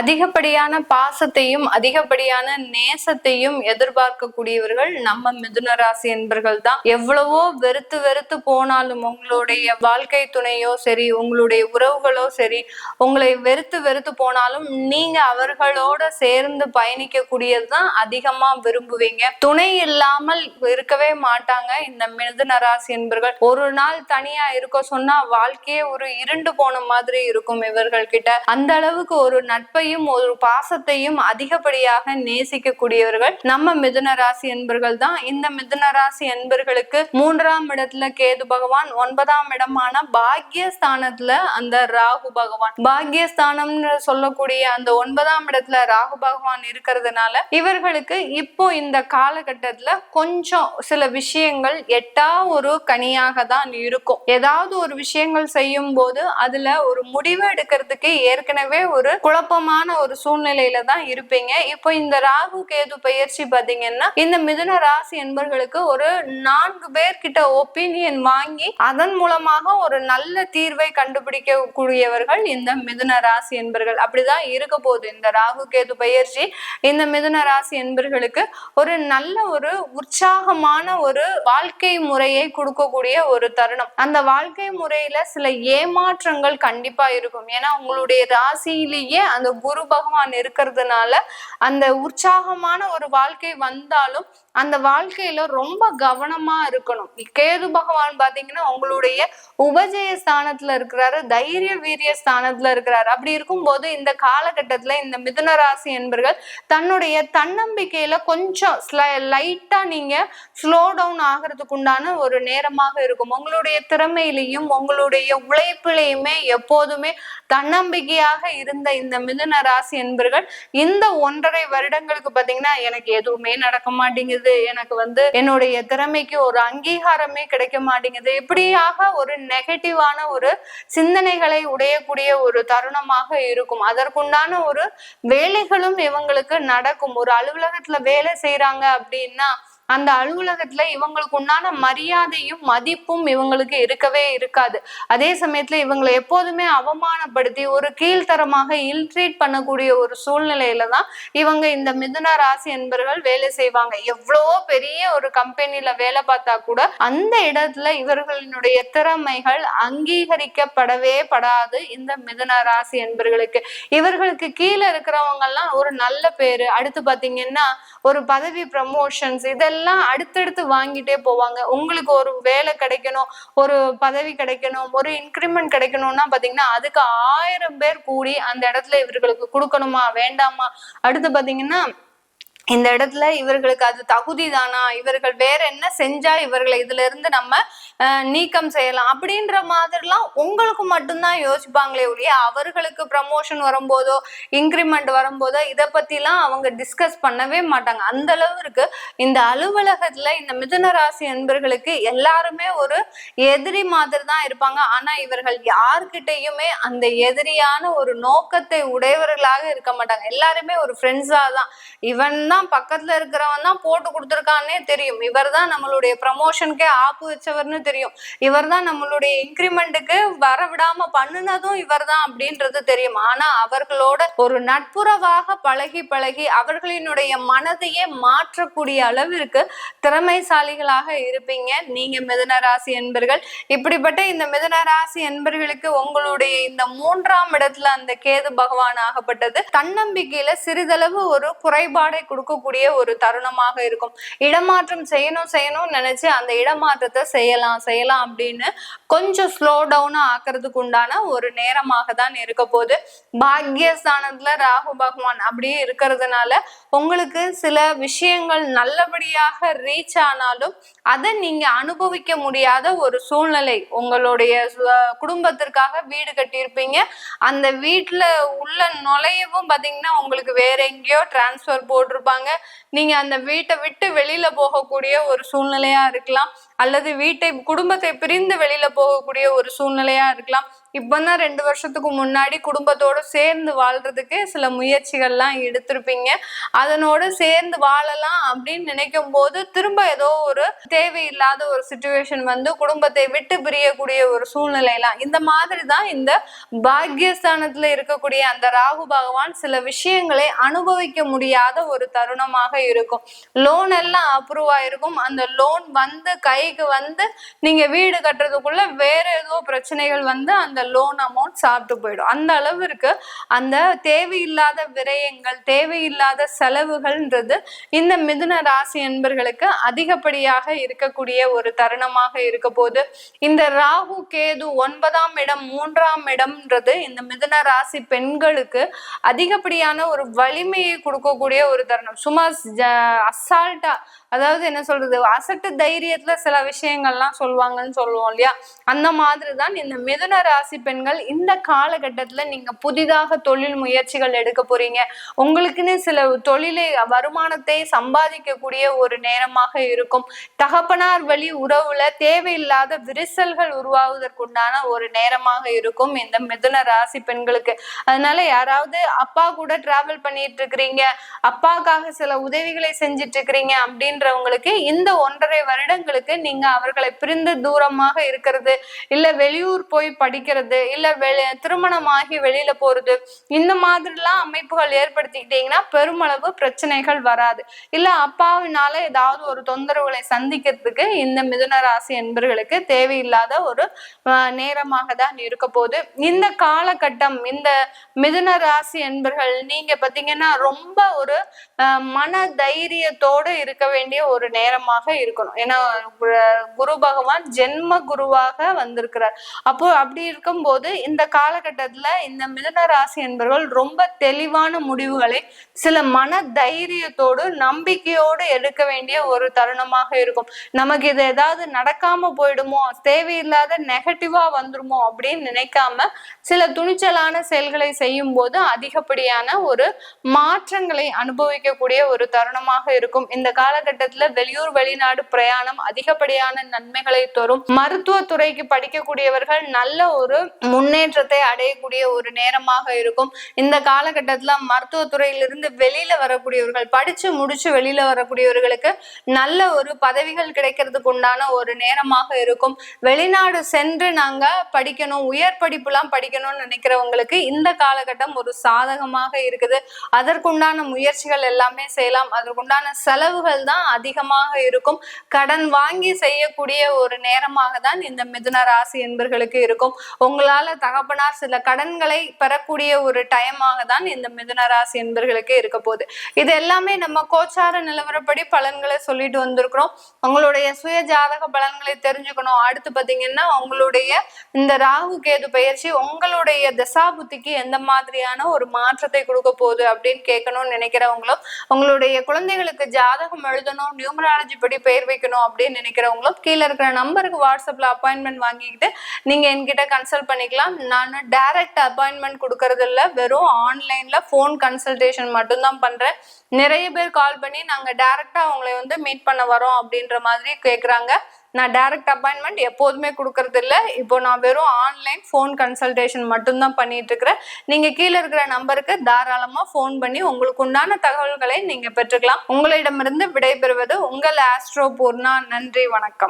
அதிகப்படியான பாசத்தையும் அதிகப்படியான நேசத்தையும் எதிர்பார்க்கக்கூடியவர்கள் நம்ம மிதுன ராசி என்பர்கள் தான் எவ்வளவோ வெறுத்து வெறுத்து போனாலும் உங்களுடைய வாழ்க்கை துணையோ சரி உங்களுடைய உறவுகளோ சரி உங்களை வெறுத்து வெறுத்து போனாலும் நீங்க அவர்களோட சேர்ந்து பயணிக்க தான் அதிகமா விரும்புவீங்க. துணை இல்லாமல் இருக்கவே மாட்டாங்க இந்த மிதுன ராசி என்பர்கள். ஒரு நாள் தனியா இருக்க சொன்னா வாழ்க்கையே ஒரு இருண்டு போன மாதிரி இருக்கும் இவர்கள் கிட்ட அந்த அளவுக்கு ஒரு நட்பை நட்பையும் ஒரு பாசத்தையும் அதிகப்படியாக நேசிக்கக்கூடியவர்கள் நம்ம மிதுன ராசி என்பர்கள் தான். இந்த மிதுன ராசி என்பர்களுக்கு மூன்றாம் இடத்துல கேது பகவான் ஒன்பதாம் இடமான பாக்யஸ்தானத்துல அந்த ராகு பகவான். பாக்யஸ்தானம்னு சொல்லக்கூடிய அந்த ஒன்பதாம் இடத்துல ராகு பகவான் இருக்கிறதுனால இவர்களுக்கு இப்போ இந்த காலகட்டத்துல கொஞ்சம் சில விஷயங்கள் எட்டா ஒரு கனியாக தான் இருக்கும். ஏதாவது ஒரு விஷயங்கள் செய்யும் போது அதுல ஒரு முடிவு எடுக்கிறதுக்கு ஏற்கனவே ஒரு குழப்பமான ஒரு சூழ்நிலையில தான் இருப்பீங்க. இப்போ இந்த ராகு கேது பயிற்சி பாத்தீங்கன்னா இந்த மிதுன ராசி என்பர்களுக்கு ஒரு நான்கு பேர்கிட்ட ஒப்பீனியன் வாங்கி அதன் மூலமாக ஒரு நல்ல தீர்வை கண்டுபிடிக்க கூடியவர்கள் இந்த மிதுன ராசி என்பர்கள். அப்படிதான் இருக்க போகுது. இந்த ராகு கேது பயிற்சி இந்த மிதுன ராசி என்பர்களுக்கு ஒரு நல்ல ஒரு உற்சாகமான ஒரு வாழ்க்கை முறையை கொடுக்கக்கூடிய ஒரு தருணம். அந்த வாழ்க்கை முறையில சில ஏமாற்றங்கள் கண்டிப்பா இருக்கும். ஏன்னா உங்களுடைய ராசியிலேயே அந்த குரு பகவான் இருக்கிறதுனால அந்த உற்சாகமான ஒரு வாழ்க்கை வந்தாலும் அந்த வாழ்க்கையில ரொம்ப கவனமா இருக்கணும். கேது பகவான் பாத்தீங்கன்னா உங்களுடைய உபஜய ஸ்தானத்துல இருக்கிறாரு தைரிய வீரிய ஸ்தானத்துல இருக்கிறாரு. அப்படி இருக்கும்போது இந்த காலகட்டத்துல இந்த மிதுன ராசி என்பர்கள் தன்னுடைய தன்னம்பிக்கையில கொஞ்சம் லைட்டா நீங்க ஸ்லோ டவுன் ஆகிறதுக்கு உண்டான ஒரு நேரமாக இருக்கும். உங்களுடைய திறமையிலையும் உங்களுடைய உழைப்பிலையுமே எப்போதுமே தன்னம்பிக்கையாக இருந்த இந்த மிதுன ராசி என்பர்கள் இந்த ஒன்றரை வருடங்களுக்கு பாத்தீங்கன்னா எனக்கு எதுவுமே நடக்க மாட்டேங்குது. எனக்கு வந்து என்னுடைய திறமைக்கு ஒரு அங்கீகாரமே கிடைக்க மாட்டேங்குது. இப்படியாக ஒரு நெகட்டிவான ஒரு சிந்தனைகளை உடையக்கூடிய ஒரு தருணமாக இருக்கும். அதற்குண்டான ஒரு வேலைகளும் இவங்களுக்கு நடக்கும். ஒரு அலுவலகத்துல வேலை செய்யறாங்க அப்படின்னா அந்த அலுவலகத்துல இவங்களுக்கு உண்டான மரியாதையும் மதிப்பும் இவங்களுக்கு இருக்கவே இருக்காது. அதே சமயத்துல இவங்களை எப்போதுமே அவமானப்படுத்தி ஒரு கீழ்த்தரமாக இல்ட்ரீட் பண்ணக்கூடிய ஒரு சூழ்நிலையில தான் இவங்க இந்த மிதுன ராசி என்பர்கள் வேலை செய்வாங்க. எவ்வளவோ பெரிய ஒரு கம்பெனில வேலை பார்த்தா கூட அந்த இடத்துல இவர்களினுடைய திறமைகள் அங்கீகரிக்கப்படவே படாது இந்த மிதுன ராசி என்பர்களுக்கு. இவர்களுக்கு கீழே இருக்கிறவங்க எல்லாம் ஒரு நல்ல பேரு. அடுத்து பாத்தீங்கன்னா ஒரு பதவி ப்ரமோஷன்ஸ் இதெல்லாம் எல்லாம் அடுத்தடுத்து வாங்கிட்டே போவாங்க. உங்களுக்கு ஒரு வேலை கிடைக்கணும் ஒரு பதவி கிடைக்கணும் ஒரு இன்க்ரிமெண்ட் கிடைக்கணும்னா பாத்தீங்கன்னா அதுக்கு ஆயிரம் பேர் கூடி அந்த இடத்துல இவர்களுக்கு கொடுக்கணுமா வேண்டாமா? அடுத்து பாத்தீங்கன்னா இந்த இடத்துல இவர்களுக்கு அது தகுதி தானா இவர்கள் வேற என்ன செஞ்சா இவர்களை இதுல இருந்து நம்ம நீக்கம் செய்யலாம்? அப்படின்ற மாதிரிலாம் உங்களுக்கு மட்டும்தான் யோசிப்பாங்களே ஒழிய அவர்களுக்கு ப்ரமோஷன் வரும்போதோ இன்க்ரிமெண்ட் வரும்போதோ இதை பத்திலாம் அவங்க டிஸ்கஸ் பண்ணவே மாட்டாங்க. அந்த அளவுக்கு இந்த அலுவலகத்துல இந்த மிதுன ராசி என்பர்களுக்கு எல்லாருமே ஒரு எதிரி மாதிரி தான் இருப்பாங்க. ஆனா இவர்கள் யார்கிட்டையுமே அந்த எதிரியான ஒரு நோக்கத்தை உடையவர்களாக இருக்க மாட்டாங்க. எல்லாருமே ஒரு ஃப்ரெண்ட்ஸா தான். இவன் தான் பக்கத்துல இருக்கிறவன் தான் போட்டு கொடுத்துருக்கான்னே தெரியும். இவர் தான் நம்மளுடைய ப்ரமோஷனுக்கே ஆப்பு வச்சவர்னு தெரியும். இவர் தான் நம்மளுடைய இன்க்ரிமெண்ட்டுக்கு வர விடாம பண்ணுனதும் இவர் தான் அப்படின்றது தெரியும். ஆனா அவர்களோட ஒரு நட்புறவாக பழகி பழகி அவர்களினுடைய மனதையே மாற்றக்கூடிய அளவிற்கு திறமைசாலிகளாக இருப்பீங்க. நீங்க மிதன ராசி என்பர்கள். இப்படிப்பட்ட இந்த மிதன ராசி என்பர்களுக்கு உங்களுடைய இந்த மூன்றாம் இடத்துல அந்த கேது பகவான் ஆகப்பட்டது. தன்னம்பிக்கையில சிறிதளவு ஒரு குறைபாடை கொடுக்கக்கூடிய ஒரு தருணமாக இருக்கும். இடமாற்றம் செய்யணும் செய்யணும்னு நினைச்சு அந்த இடமாற்றத்தை செய்யலாம் செய்யலாம் அப்படின்னு கொஞ்சம் ஸ்லோ டவுனா ஆக்குறதுக்கு உண்டான ஒரு நேரமாக தான் இருக்க போகுது. பாக்யஸ்தானத்துல ராகு பகவான் அப்படியே இருக்கிறதுனால உங்களுக்கு சில விஷயங்கள் நல்லபடியாக ரீச் ஆனாலும் அதை நீங்க அனுபவிக்க முடியாத ஒரு சூழ்நிலை உங்களுடைய குடும்பத்திற்காக வீடு கட்டியிருப்பீங்க. அந்த வீட்டுல உள்ள நுழையவும் பாத்தீங்கன்னா உங்களுக்கு வேற எங்கேயோ டிரான்ஸ்பர் போட்டிருப்பாங்க நீங்க அந்த வீட்டை விட்டு வெளியில போகக்கூடிய ஒரு சூழ்நிலையா இருக்கலாம். அல்லது வீட்டை குடும்பத்தை பிரிந்து வெளியில போகக்கூடிய ஒரு சூழ்நிலையா இருக்கலாம். இப்பதான் ரெண்டு வருஷத்துக்கு முன்னாடி குடும்பத்தோட சேர்ந்து வாழ்றதுக்கு சில முயற்சிகள்லாம் எடுத்திருப்பீங்க. அதனோட சேர்ந்து வாழலாம் அப்படின்னு நினைக்கும் போது திரும்ப ஏதோ ஒரு தேவையில்லாத ஒரு சுச்சுவேஷன் வந்து குடும்பத்தை விட்டு பிரியக்கூடிய ஒரு சூழ்நிலையெல்லாம். இந்த மாதிரி தான் இந்த பாக்யஸ்தானத்துல இருக்கக்கூடிய அந்த ராகு பகவான் சில விஷயங்களை அனுபவிக்க முடியாத ஒரு தருணமாக இருக்கும். லோன் எல்லாம் அப்ரூவ் ஆயிருக்கும். அந்த லோன் வந்து கைக்கு வந்து நீங்க வீடு கட்டுறதுக்குள்ள வேற ஏதோ பிரச்சனைகள் வந்து அந்த லோன் அமௌண்ட் சாப்பிட்டு போயிடும். அந்த அளவிற்கு அந்த தேவையில்லாத விரயங்கள் தேவையில்லாத செலவுகள்ன்றது இந்த மிதுன ராசி என்பர்களுக்கு அதிகப்படியாக இருக்கக்கூடிய ஒரு தருணமாக இருக்க போது இந்த ராகு கேது ஒன்பதாம் இடம் மூன்றாம் இடம்ன்றது இந்த மிதுன ராசி பெண்களுக்கு அதிகப்படியான ஒரு வலிமையை கொடுக்கக்கூடிய ஒரு தருணம். சும்மா அசால்ட்டா அதாவது என்ன சொல்றது அசட்டு தைரியத்துல சில விஷயங்கள்லாம் சொல்லுவாங்கன்னு சொல்லுவோம் இல்லையா? அந்த மாதிரி தான் இந்த மிதுன ராசி பெண்கள் இந்த காலகட்டத்துல நீங்க புதிதாக தொழில் முயற்சிகள் எடுக்க போறீங்க. உங்களுக்குன்னு சில தொழிலை வருமானத்தை சம்பாதிக்கக்கூடிய ஒரு நேரமாக இருக்கும். தகப்பனார் வழி உறவுல தேவையில்லாத விரிசல்கள் உருவாவதற்குண்டான ஒரு நேரமாக இருக்கும் இந்த மிதுன ராசி பெண்களுக்கு. அதனால யாராவது அப்பா கூட டிராவல் பண்ணிட்டு இருக்கிறீங்க அப்பாக்காக சில உதவிகளை செஞ்சிட்டு இருக்கிறீங்க அப்படின்றவங்களுக்கு இந்த ஒன்றரை வருடங்களுக்கு நீங்க அவர்களை பிரிந்து தூரமாக இருக்கிறது இல்ல வெளியூர் போய் படிக்கிறது இல்ல வெளி திருமணமாகி வெளியில போறது இந்த மாதிரிலாம் அமைப்புகள் ஏற்படுத்திக்கிட்டீங்கன்னா பெருமளவு பிரச்சனைகள் வராது. இல்ல அப்பாவினால ஏதாவது ஒரு தொந்தரவுகளை சந்திக்கிறதுக்கு இந்த மிதுன ராசி என்பர்களுக்கு தேவையில்லாத ஒரு நேரமாக தான் இருக்க போகுது. இந்த காலகட்டம் இந்த மிதுன ராசி என்பர்கள் நீங்க பாத்தீங்கன்னா ரொம்ப ஒரு மன தைரியத்தோடு இருக்க வேண்டிய ஒரு நேரமாக இருக்கணும். ஏன்னா குரு பகவான் ஜென்ம குருவாக வந்திருக்கிறார். அப்போ அப்படி இருக்கும்போது இந்த காலகட்டத்துல இந்த மிதன ராசி என்பவர்கள் ரொம்ப தெளிவான முடிவுகளை சில மன தைரியத்தோடு நம்பிக்கையோடு எடுக்க வேண்டிய ஒரு தருணமாக இருக்கும். நமக்கு இது ஏதாவது நடக்காம போயிடுமோ தேவையில்லாத நெகட்டிவா வந்துருமோ அப்படின்னு நினைக்காம சில துணிச்சலான செயல்களை செய்யும் போது அதிகப்படியான ஒரு மாற்றங்களை அனுபவிக்கக்கூடிய ஒரு தருணமாக இருக்கும். இந்த காலகட்டத்துல வெளியூர் வெளிநாடு பிரயாணம் அதிகப்படியான நன்மைகளை தரும். மருத்துவ துறைக்கு படிக்கக்கூடியவர்கள் நல்ல ஒரு முன்னேற்றத்தை அடையக்கூடிய ஒரு நேரமாக இருக்கும். இந்த காலகட்டத்துல மருத்துவத்துறையிலிருந்து வெளியில வரக்கூடியவர்கள் படிச்சு முடிச்சு வெளியில வரக்கூடியவர்களுக்கு நல்ல ஒரு பதவிகள் கிடைக்கிறதுக்கு உண்டான ஒரு நேரமாக இருக்கும். வெளிநாடு சென்று நாங்க படிக்கணும் உயர் படிப்புலாம் படிக்கணும்னு நினைக்கிறவங்களுக்கு இந்த காலகட்டம் ஒரு சாதகமாக இருக்குது. அதற்குண்டான முயற்சிகள் எல்லாமே செய்யலாம். அதற்குண்டான செலவுகள் தான் அதிகமாக இருக்கும். கடன் வாங்கி செய்யக்கூடிய ஒரு நேரமாக தான் இந்த மிதுன ராசி என்பர்களுக்கு இருக்கும். உங்களால தகப்பனார் சில கடன்களை பெறக்கூடிய ஒரு டைமாக தான் இந்த மிதுன ராசி என்பர்களுக்கு இருக்க போகுது. இது எல்லாமே நம்ம கோச்சார நிலவரப்படி பலன்களை சொல்லிட்டு வந்திருக்கிறோம். உங்களுடைய சுய ஜாதக பலன்களை தெரிஞ்சுக்கணும். அடுத்து பாத்தீங்கன்னா உங்களுடைய இந்த ராகு கேது பயிற்சி உங்களுடைய தசா புத்திக்கு எந்த மாதிரியான ஒரு மாற்றத்தை கொடுக்க போகுது அப்படின்னு கேட்கணும்னு நினைக்கிறவங்களும் உங்களுடைய குழந்தைகளுக்கு ஜாதகம் எழுதணும் நியூமராலஜி படி பெயர் வைக்கணும் அப்படின்னு நினைக்கிறவங்களும் கீழே இருக்கிற நம்பருக்கு வாட்ஸ்அப்ல அப்பாயின்மெண்ட் வாங்கிக்கிட்டு நீங்க என்கிட்ட கன்சல்ட் பண்ணிக்கலாம். நான் டைரக்ட் அப்பாயின்மெண்ட் கொடுக்கறது இல்லை. வெறும் ஆன்லைன்ல ஃபோன் கன்சல்டேஷன் மட்டும்தான் பண்றேன். நிறைய பேர் கால் பண்ணி நாங்க டைரக்டா அவங்களை வந்து மீட் பண்ண வரோம் அப்படின்ற மாதிரி கேட்குறாங்க நான் டைரக்ட் அப்பாயின்மெண்ட் எப்போதுமே கொடுக்கறது இல்லை இப்போ நான் வெறும் ஆன்லைன் ஃபோன் கன்சல்டேஷன் மட்டும்தான் பண்ணிட்டு இருக்கிறேன் நீங்க கீழே இருக்கிற நம்பருக்கு தாராளமா ஃபோன் பண்ணி உங்களுக்கு உண்டான தகவல்களை நீங்க பெற்றுக்கலாம். உங்களிடமிருந்து விடைபெறுவது உங்கள் ஆஸ்ட்ரோ பூர்ணா நன்றி வணக்கம்.